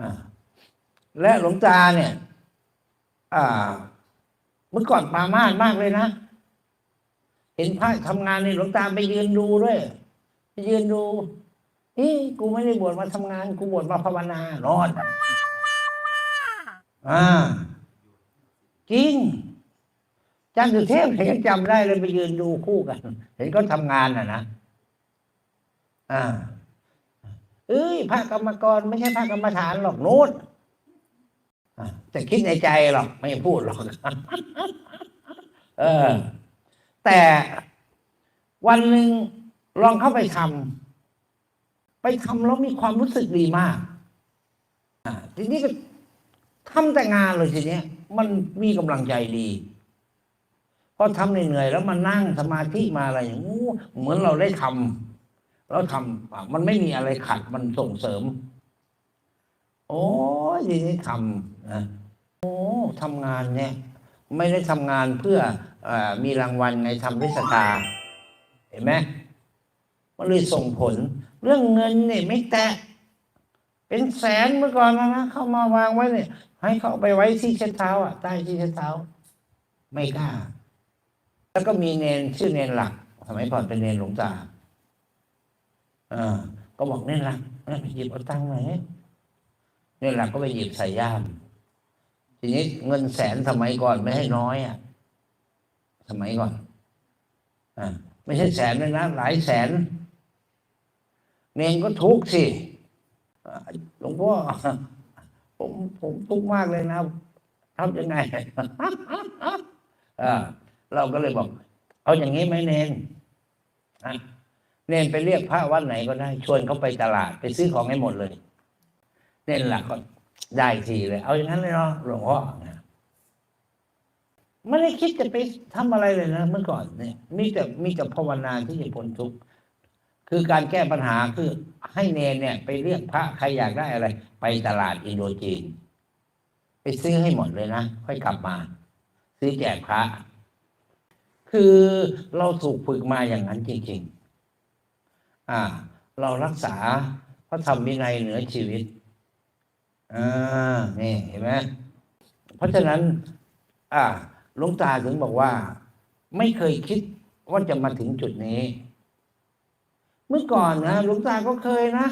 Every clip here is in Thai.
อ่าและหลวงตาเนี่ยอ่าเมื่อก่อนปรามาสมากเลยนะ เห็นพระทำงานในหลวงตาไปยืนดูด้วย ไปยืนดูนี่กูไม่ได้บวชมาทำงาน กูบวชมาภาวนารอดอ่าจริงอาจารย์สุเทพยังจำได้เลยไปยืนดูคู่กัน เห็นเขาทำงานอะนะอ่า เอ้ยพระกรรมกรไม่ใช่พระกรรมฐานหรอกโน้นแต่คิดในใจหรอกไม่พูดหรอกเออ แต่วันหนึ่งลองเข้าไปทำไปทำแล้วมีความรู้สึกดีมากทีนี้ก็ทำแต่งานเลยทีเนี้ย มันมีกำลังใจดีพอทำเหนื่อยๆแล้วมานั่งสมาธิมาอะไรอย่างงู้เหมือนเราได้ทำ แล้วทำมันไม่มีอะไรขัดมันส่งเสริม โอ้ยทีนี้ทำนะโอ้ทำงานเนี่ย ไม่ได้ทำงานเพื่ออมีรางวัลไงทำด้วยสตาเห็นไหมมันเลยส่งผล เรื่องเงินเนี่ยไม่แตะเป็นแสนเมื่อก่อนนะนะเข้ามาวางไว้เนี่ย ให้เขาเอาไปไว้ที่เช็ดเท้าอะใต้ที่เช็ดเท้า ไม่กล้า แล้วก็มีเนนชื่อเนนหลัก สมัยก่อนเป็นเนนหลวงตา อ่าก็บอกเนนหลักเอ้ยไปหยิบเอาตังค์หน่อยเนนหลักก็ไปหยิบใส่ย่าม ทีนี้เงินแสนสมัยก่อนไม่ให้น้อยอะ สมัยก่อน อ่า ไม่ใช่แสนเลยนะหลายแสนเนนก็ทุกข์สิหลวงพ่อผมผมทุกข์มากเลยนะทำยังไงอ่าเราก็เลยบอก เอาอย่างนี้ไหมเนนอะ เนนไปเรียกพระวัดไหนก็ได้ ชวนเขาไปตลาด ไปซื้อของให้หมดเลย เนนหลักก็ได้ทีเลย เอาอย่างนั้นเลยเนาะหลวงพ่อนะไม่ได้คิดจะไปทำอะไรเลยนะเมื่อก่อนเนี่ย มีแต่มีแต่ภาวนาที่จะพ้นทุกข์คือการแก้ปัญหาคือให้เนนเนี่ย ไปเรียกพระใครอยากได้อะไร ไปตลาดอินโดจีน ไปซื้อให้หมดเลยนะ ค่อยกลับมา ซื้อแจกพระ คือเราถูกฝึกมาอย่างนั้นจริง ๆ อ่า เรารักษาพระธรรมวินัยเหนือชีวิตอ่านี่เห็นไหมเพราะฉะนั้น อ่าหลวงตาถึงบอกว่า ไม่เคยคิดว่าจะมาถึงจุดนี้ เมื่อก่อนนะหลวงตาก็เคยนะ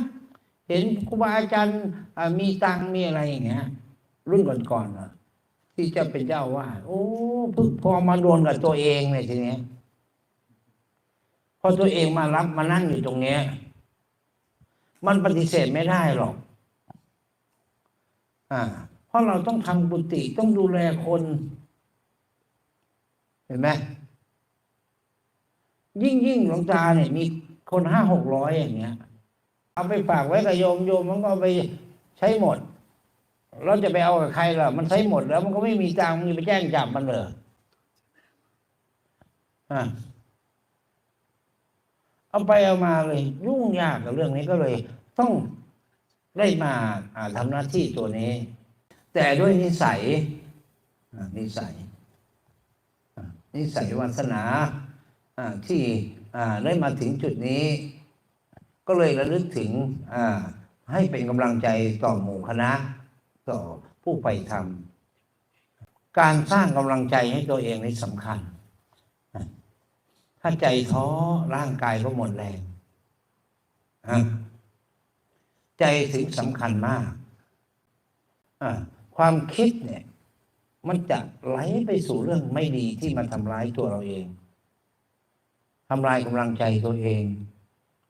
เห็นครูบาอาจารย์อ่ามีตังค์มีอะไรอย่างเงี้ย รุ่นก่อนๆนะที่จะเป็นเจ้าว่าสโอ้เพิ่งพอมาโดนกับตัวเองเนี่ยทีเนี้ย พอตัวเองมารับมานั่งอยู่ตรงเนี้ย มันปฏิเสธไม่ได้หรอก อ่า เพราะเราต้องทำบุติต้องดูแลคน เห็นไหมยิ่งยิ่งหลวงตาเนี่ย มีคนห้าหกร้อยอย่างเงี้ย เอาไปฝากไว้กับโยมโยมมันก็ไปใช้หมด เราจะไปเอากับใครล่ะ มันใช้หมดแล้ว มันก็ไม่มีตังค์มึงจะไปแจ้งจับมันเลยอะ เอาไปเอามาเลยยุ่งยากกับเรื่องนี้ก็เลย ต้องได้มาาทำหน้าที่ตัวนี้ แต่ด้วยนิสัยนิสัยนิสัยวาสนาที่ได้มาถึงจุดนี้ ก็เลยระลึกถึงให้เป็นกำลังใจต่อหมู่คณะ ต่อผู้ไปทำการสร้างกำลังใจให้ตัวเองนี่สำคัญ ถ้าใจท้อร่างกายก็หมดแรงใจถึงสำคัญมากความคิดเนี่ย มันจะไหลไปสู่เรื่องไม่ดีที่มาทำร้ายตัวเราเองทำลายกำลังใจตัวเอง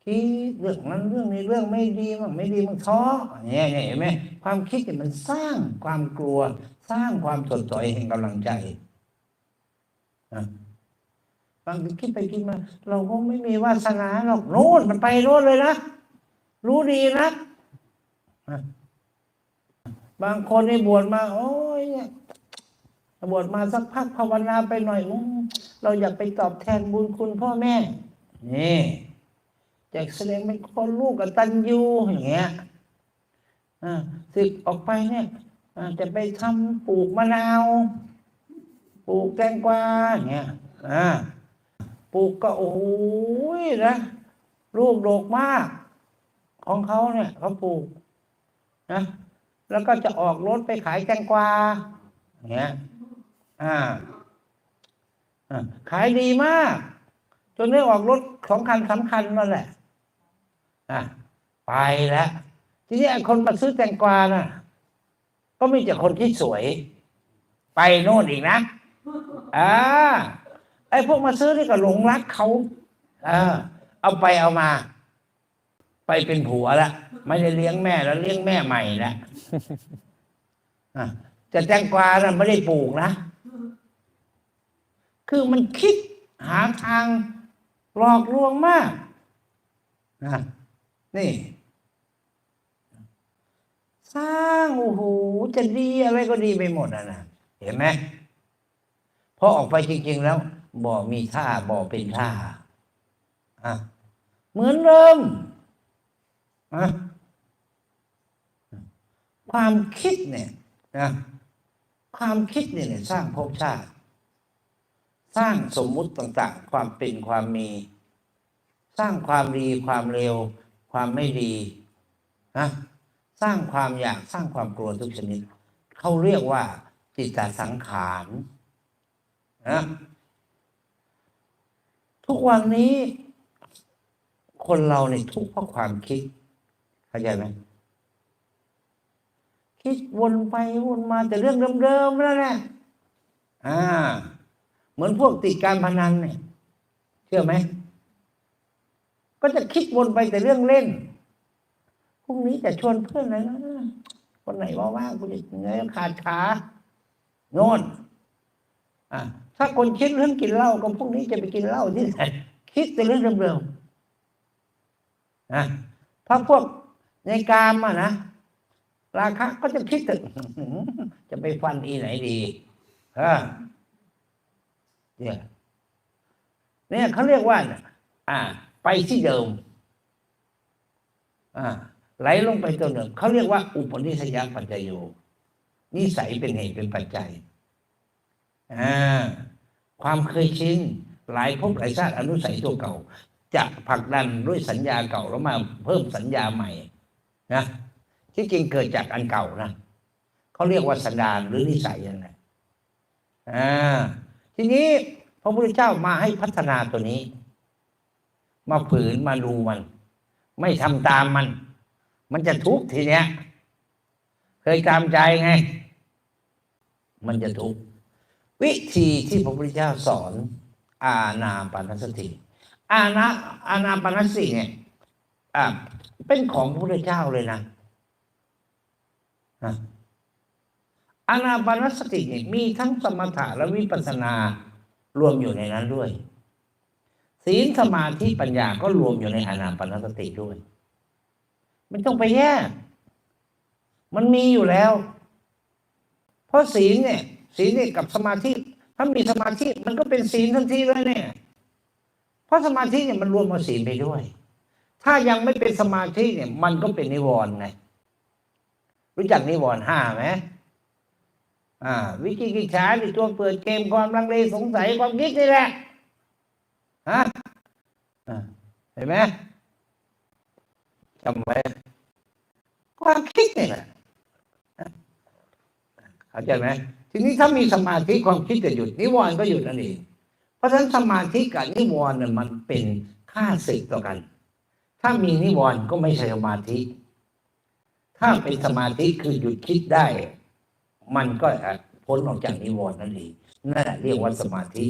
คิดเรื่องนั้นเรื่องนี้เรื่องไม่ดีมันไม่ดีมันท้อเนี่ยเห็นไหมความคิดเนี่ยมันสร้างความกลัว สร้างความสดสอยแห่งกำลังใจ บางทีคิดไปคิดมา เราก็ไม่มีวาสนาหรอกโน่นมันไปโน่นเลยนะรู้ดีนะบางคนในบวชมา โอ้ยเนี่ยบวชมาสักพักภาวนาไปหน่อยเราอยากไปตอบแทนบุญคุณพ่อแม่นี่จะแสดงเป็นคนลูกกตัญญูอย่างเงี้ยอ่าสึกออกไปเนี่ยจะไปทำปลูกมะนาว ปลูกแตงกวาอย่างเงี้ย อ่า ปลูกก็โอ้ยนะลูกโดกมาก ของเขาเนี่ยเขาปลูกนะแล้วก็จะออกรถไปขายแตงกวาเงี้ยอ่าขายดีมาก จนได้ออกรถสองคันสำคัญนั่นแหละอะไปแล้วทีนี้คนมาซื้อแตงกวาน่ะ ก็มีแต่คนที่สวย ไปโน่นอีกนะอ่า อ้พวกมาซื้อนี่ก็หลงรักเขาอ่าเอาไปเอามา ไปเป็นผัวละไม่ได้เลี้ยงแม่แล้วเลี้ยงแม่ใหม่ละอะแตงกวาน่ะไม่ได้ปลูกนะ คือมันคิดหาทางหลอกลวงมากนะนี่ สร้างโอ้โหจะดีอะไรก็ดีไปหมดอะนะเห็นไหมพอออกไปจริง ๆ แล้ว บ่อมีท่าบ่อเป็นท่าอะเหมือนเดิมอะความคิดเนี่ยนะความคิดเนี่ยสร้างภพชาติ สร้างสมมุติต่างๆ ความเป็นความมี สร้างความดีความเร็ว ความไม่ดีนะสร้างความอยากสร้างความกลัวทุกชนิด เขาเรียกว่าจิตตสังขารนะ ทุกวันนี้ คนเราในยทุกข์เพราะความคิด เข้าใจไหมคิดวนไปวนมาแต่เรื่องเดิมๆนั่นแหละอ่า เหมือนพวกติดการพนันเนี่ย เชื่อไหม ก็จะคิดวนไปแต่เรื่องเล่นพรุ่งนี้จะชวนเพื่อนอะไรนะคนไหนว่างๆกูจะเงยขาดขาโน่นอะ ถ้าคนคิดเรื่องกินเหล้าก็พรุ่งนี้จะไปกินเหล้าที่ไหนคิดแต่เรื่องเดิมๆนะถ้าพวกในกามอะนะราคะก็จะคิดแต่จะไปฟันอีไหนดีฮะเนี่ยเนี่ยเขาเรียกว่าน่ะอ่า ไปที่เดิม อ่า ไหลลงไปตัวหนึ่งเขาเรียกว่า อุปนิสัยปัจจโยนิสัยเป็นเหตุเป็นปัจจัย ความเคยชินหลายภพหลายชาติอนุสัยตัวเก่า จะผลักดันด้วยสัญญาเก่าแล้วมาเพิ่มสัญญาใหม่นะที่จริงเกิดจากอันเก่านะเขาเรียกว่าสันดานหรือนิสัยนั่นแหละอ่าทีนี้พระพุทธเจ้ามาให้พัฒนาตัวนี้ มาฝืนมาดูมัน ไม่ทำตามมัน มันจะทุกข์ทีเนี้ย เคยตามใจไง มันจะทุกข์ วิธีที่พระพุทธเจ้าสอนอาณาปานสติอาณาอาณาปานสติเนี่ยอ่าเป็นของพระพุทธเจ้าเลยนะนะอานาปานสติเนี่ยมีทั้งสมถะและวิปัสสนารวมอยู่ในนั้นด้วย ศีลสมาธิปัญญาก็รวมอยู่ในอานาปานสติด้วยไม่ต้องไปแยกมันมีอยู่แล้ว เพราะศีลเนี่ย ศีลเนี่ยกับสมาธิ ถ้ามีสมาธิมันก็เป็นศีลทันทีเลยเนี่ย เพราะสมาธิเนี่ยมันรวมมาศีลไปด้วย ถ้ายังไม่เป็นสมาธิเนี่ย มันก็เป็นนิวรณ์ไงรู้จักนิวรณ์ห้าไหมอ่า วิจิกิจฉาในตัวเปิดเกมความลังเลสงสัยความคิดนี่แหละฮะเห็นไหมจำไว้ความคิดนี่แหละเข้าใจไหม ทีนี้ถ้ามีสมาธิความคิดจะหยุดนิวรณ์ก็หยุดนั่นเองเพราะฉะนั้นสมาธิกับนิวรณ์เนี่ยมันเป็นค่าศึกต่อกัน ถ้ามีนิวรณ์ก็ไม่ใช่สมาธิ ถ้าเป็นสมาธิคือหยุดคิดได้ มันก็พ้นออกจากนิวรณ์นั่นเองนั่นแหละเรียกว่าสมาธิ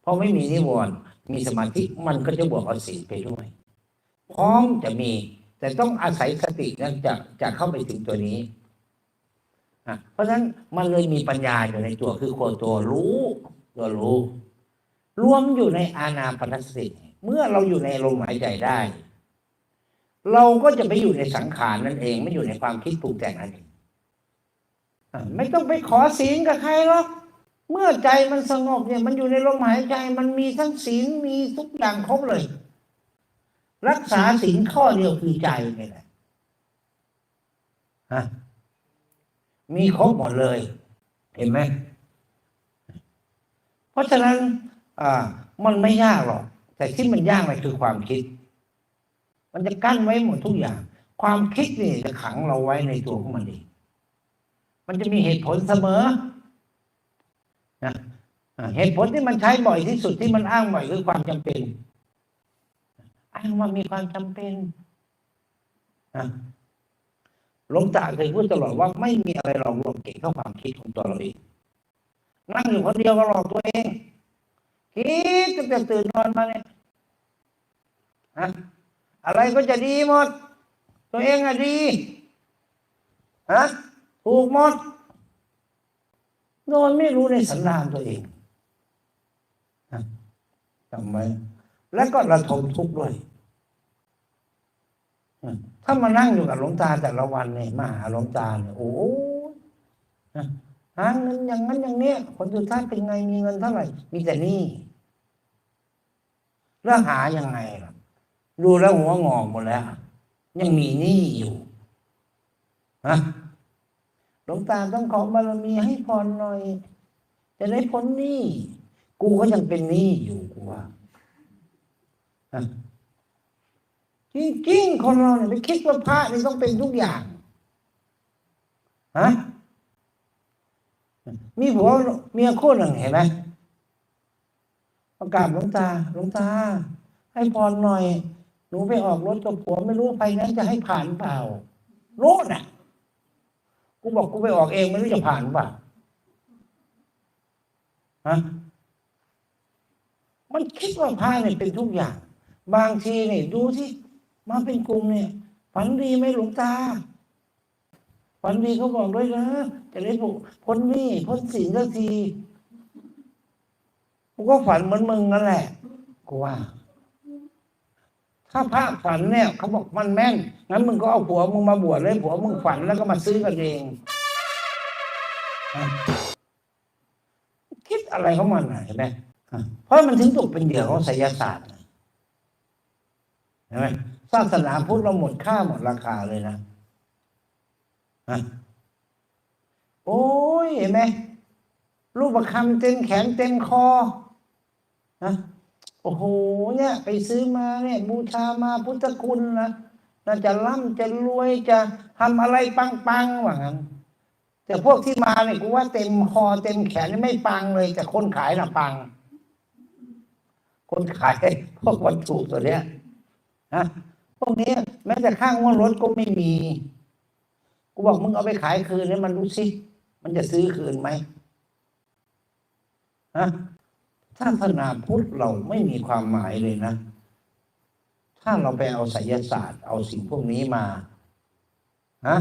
เพราะไม่มีนิวรณ์มีสมาธิมันก็จะบวกเอาศีลไปด้วย พร้อมจะมี แต่ต้องอาศัยสตินั้นจะจะเข้าไปถึงตัวนี้อะ เพราะฉะนั้นมันเลยมีปัญญาอยู่ในตัวคือคนตัวรู้ตัวรู้ รวมอยู่ในอาณาปณสติเมื่อเราอยู่ในลมหายใจได้ เราก็จะไปอยู่ในสังขารนั่นเอง ไม่อยู่ในความคิดปรุงแต่งนั่นเองอะไม่ต้องไปขอศีลกับใครหรอกเมื่อใจมันสงบเนี่ย มันอยู่ในลมหายใจ มันมีทั้งศีลมีทุกอย่างครบเลย รักษาศีลข้อเดียวคือใจนี่แหละฮะ มีครบหมดเลย เห็นไหมเพราะฉะนั้น อ่า มันไม่ยากหรอก แต่ที่มันยากเลยคือความคิด มันจะกั้นไว้หมดทุกอย่าง ความคิดนี่จะขังเราไว้ในตัวของมันเองมันจะมีเหตุผลเสมอนะเหตุผลที่มันใช้บ่อยที่สุดที่มันอ้างบ่อยคือความจำเป็น อ้างว่ามีความจำเป็นนะ หลวงตาเคยพูดตลอดว่าไม่มีอะไรหลอกลวงเก่งเท่าความคิดของตัวเราเองนั่งอยู่คนเดียวก็หลอกตัวเองคิดตั้งแต่ตื่นนอนมาเนี่ยอะอะไรก็จะดีหมด ตัวเองอะดีฮะถูกหมดโดนไม่รู้ในสันดานตัวเองนะจำไว้แล้วก็ระทมทุกข์ด้วย ถ้ามานั่งอยู่กับหลวงตาแต่ละวันเนี่ยมาหาหลวงตาเนี่ยโอ้โหหาเงินอย่างนั้นอย่างเนี้ยผลสุดท้ายเป็นไงมีเงินเท่าไหร่ มีแต่นี้แล้วหายังไงล่ะ ดูแล้วหัวงอกหมดแล้ว ยังมีหนี้อยู่ฮะหลวงตาต้องขอบารมีให้พรหน่อย จะได้พ้นหนี้กูก็ยังเป็นหนี้อยู่กูว่าฮะ จริงๆคนเราเนี่ยไปคิดว่าพระนี่ต้องเป็นทุกอย่างฮะมีผัวเมียคู่หนึ่งเห็นไหมประกราศหลวงตาหลวงตา ให้พรหน่อย หนูไปออกรถกับผัวไม่รู้ไปนั้นจะให้ผ่านเปล่ารู้น่ะ กูบอกกูไปออกเองไม่รู้จะผ่านเปล่าฮะมันคิดว่าพระเนี่ยเป็นทุกอย่าง บางทีเนี่ยดูที่ มาเป็นกลุ่มเนี่ยฝันดีไหมหลวงตาฝันดีเขาบอกด้วยนะจะได้พ้นหนี้พ้นสินสักทีกูก็ฝันเหมือนมึงนั่นแหละกูว่า ถ้าพระฝันเนี่ยเขาบอกมันแม่นงั้นมึงก็เอาผัวมึงมาบวชเลยผัวมึงฝันแล้วก็มาซื้อกันเองคิดอะไรเของมันเห็นไหมเพราะมันถึงตกเป็นเหยื่อของไสยศาสตร์เห็นไหม ศาสนาพุทธเราหมดค่าหมดราคาเลยนะฮะโอ้ยเห็นไหมรูปประคำเต็มแขนเต็มคอนะโอ้โห เนี่ย ไปซื้อมาเนี่ย บูชามาพุทธคุณนะน่าจะร่ำจะรวยจะทำอะไรปังๆว่างั้นแต่พวกที่มาเนี่ยกูว่าเต็มคอเต็มแขนไม่ปังเลย แต่คนขายน่ะปัง คนขายพวกวัตถุตัวเนี้ยนะ พวกนี้แม้แต่ข้างว่ารถก็ไม่มี กูบอกมึงเอาไปขายคืนนี้มันรู้สิ มันจะซื้อคืนไหมฮะศาสนาพุทธเราไม่มีความหมายเลยนะ ถ้าเราไปเอาไสยศาสตร์ เอาสิ่งพวกนี้มาฮะ